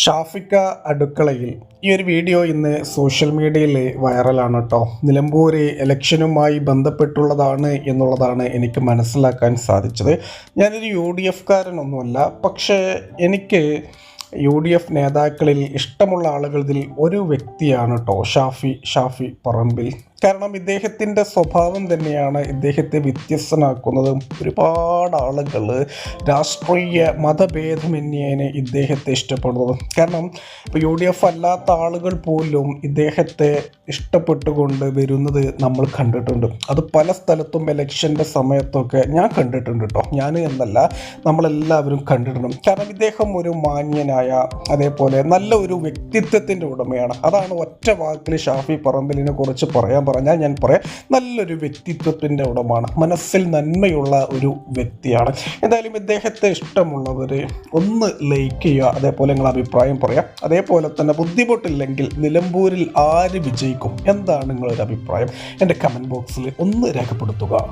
ഷാഫിക്ക അടുക്കളയിൽ ഈ ഒരു വീഡിയോ ഇന്ന് സോഷ്യൽ മീഡിയയിൽ വൈറലാണ് കേട്ടോ. നിലമ്പൂർ ഇലക്ഷനുമായി ബന്ധപ്പെട്ടുള്ളതാണ് എന്നുള്ളതാണ് എനിക്ക് മനസ്സിലാക്കാൻ സാധിച്ചത്. ഞാനൊരു യു ഡി എഫ്കാരനൊന്നുമല്ല പക്ഷേ എനിക്ക് യു ഡി എഫ് നേതാക്കളിൽ ഇഷ്ടമുള്ള ആളുകളിൽ ഒരു വ്യക്തിയാണ് കേട്ടോ ഷാഫി ഷാഫി പറമ്പിൽ. കാരണം ഇദ്ദേഹത്തിന്റെ സ്വഭാവം തന്നെയാണ് ഇദ്ദേഹത്തെ വ്യത്യസ്തനാക്കുന്നതും ഒരുപാട് ആളുകൾ രാഷ്ട്രീയ മതഭേദമന്യേനെ ഇദ്ദേഹത്തെ ഇഷ്ടപ്പെടുന്നതും. കാരണം ഇപ്പോൾ യു ഡി എഫ് അല്ലാത്ത ആളുകൾ പോലും ഇദ്ദേഹത്തെ ഇഷ്ടപ്പെട്ടുകൊണ്ട് വരുന്നത് നമ്മൾ കണ്ടിട്ടുണ്ട്. അത് പല സ്ഥലത്തും ഇലക്ഷന്റെ സമയത്തൊക്കെ ഞാൻ കണ്ടിട്ടുണ്ട് കേട്ടോ. ഞാൻ എന്നല്ല നമ്മളെല്ലാവരും കണ്ടിട്ടുണ്ട്. കാരണം ഇദ്ദേഹം ഒരു മാന്യനായ അതേപോലെ നല്ല ഒരു വ്യക്തിത്വത്തിന്റെ ഉടമയാണ്. അതാണ് ഒറ്റ വാക്കിൽ ഷാഫി പറമ്പലിനെ കുറിച്ച് പറയാൻ പറഞ്ഞാൽ ഞാൻ പറയാം നല്ലൊരു വ്യക്തിത്വത്തിന്റെ ഉടമാണ് മനസ്സിൽ നന്മയുള്ള ഒരു വ്യക്തിയാണ്. എന്തായാലും ഇദ്ദേഹത്തെ ഇഷ്ടമുള്ളവർ ഒന്ന് ലൈക്ക് ചെയ്യുക അതേപോലെ നിങ്ങൾ അഭിപ്രായം പറയാം. അതേപോലെ തന്നെ ബുദ്ധിമുട്ടില്ലെങ്കിൽ നിലമ്പൂരിൽ ആര് വിജയിക്കും? എന്താണ് നിങ്ങളൊരു അഭിപ്രായം? എന്റെ കമന്റ് ബോക്സിൽ ഒന്ന് രേഖപ്പെടുത്തുക.